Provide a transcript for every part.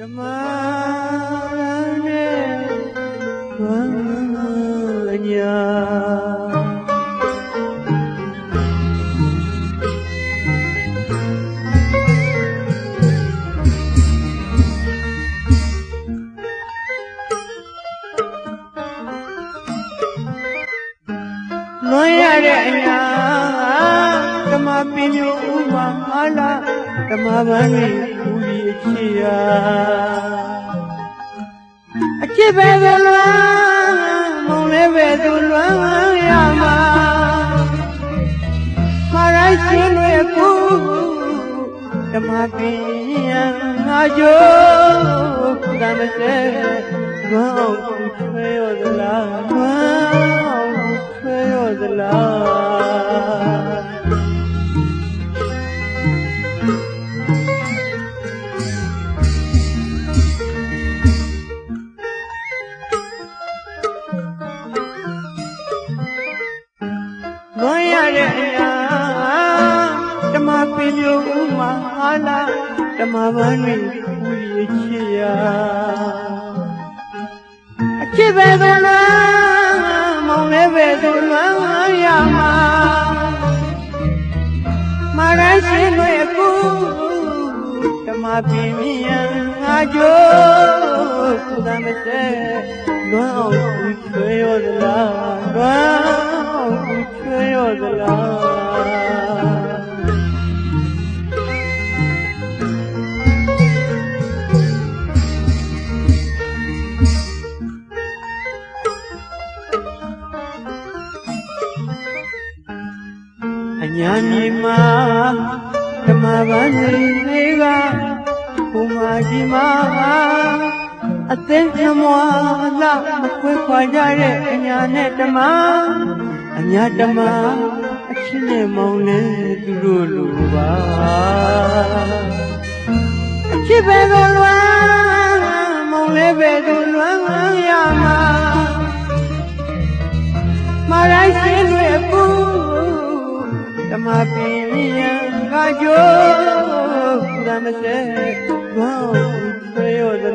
ဓမ္မနဲ့ဝမ်းညာလွန်ရတဲ့အညာဓမ္မပင်မျိုးဥမာအာလာဓမ္မပန်းကြီးဘူဒီအချစ်ရာအ ချစ်ပဲပဲလွမ်းမုံလည်းပဲသူလွမ်းရမှာမရိုင်းရှင်တွေကူဓမ္မပင်ငါကြိုးကံမစဲလွမ်းအောင်ချွေရသလားလွမ်းအောင်ချွေရသလားလွ ဓမ္မပင်မျိုးဥမာဟာလာဓမ္မပန်းတွေပူရချစ်ရာအချစ်ပဲသူလားမောင်လည်းပဲသူလားရမှာမရရှိလွယ်ကူဓမ္မပင်မြန်ငါကြိုးကုသမစဲလွမ်းအောင်ကူချွေရသလားလွမ်းအောင်ကူ ချွေရသလားအညာမြေမှာဓမ္မပန်းတွေကဘုမာကြီးမှာအသင်းဓမ္မလာမခွဲခွာကြတဲ့အညာနဲ့ဓမ္မ အညာဓမ္မအချင်းနဲ့မောင်နဲ့သူတို့လိုပါအချစ်ပဲကိုလွမ်းမောင်လည်းပဲသူလွမ်းရမှာမရိုင်းရှင်တွေပူဓမ္မပင်ရန်ကကြိုးဓမ္မစဲဘောင်းဆွေရသ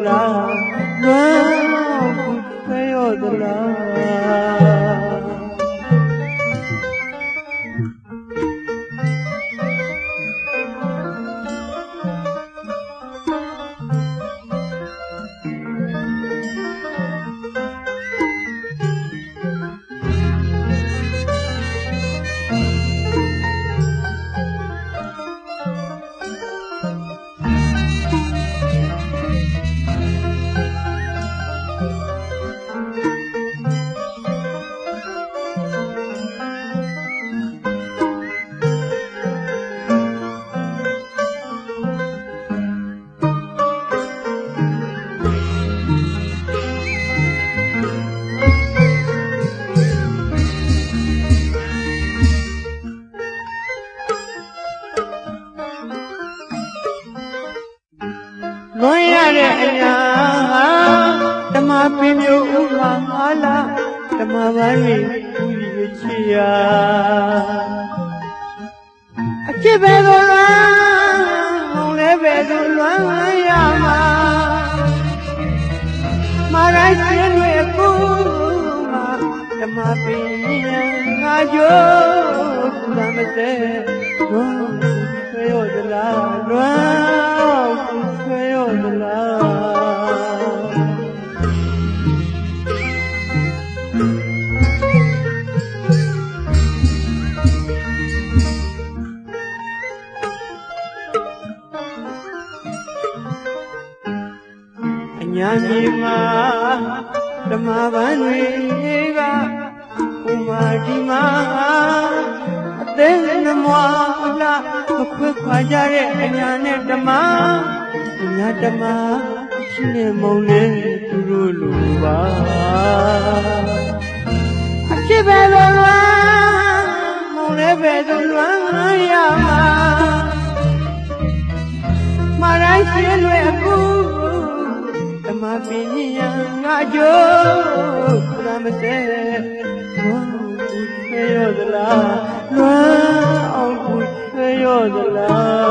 လားဘောင်းဆွေရသလားလွန်ရတဲ့အရာဓမ္မပင်မျိုးဥမာဟာလာဓမ္မပန်းတွေပူရချစ်ရာအချစ်ပဲကိုလွမ်းမောင်လည်းပဲသူလွမ်းရမှာမရိုင်းရှင်တွေကူမှာဓမ္မပင်ငါကြိုးသမ်းမစဲဘုံဆွေ ညာမြေမှာဓမ္မပန်းတွေကဘုမာဒီမှာအသေးနမွာလာမခွဲခွာကြတဲ့အညာနဲ့ဓမ္မအညာဓမ္မရှိနေမုံနဲ့သူတို့လိုပါအချစ်ပဲလွမ်းလွမ်းမုံလည်းပဲသူလွမ်းရမှာမရိုင်းရှင်တွေအကူဓမ္မပင်ညံ ငါကြိုးကမစဲဘောဆွေရသလားလွမ်းအောင်ကိုဆွေရသလား။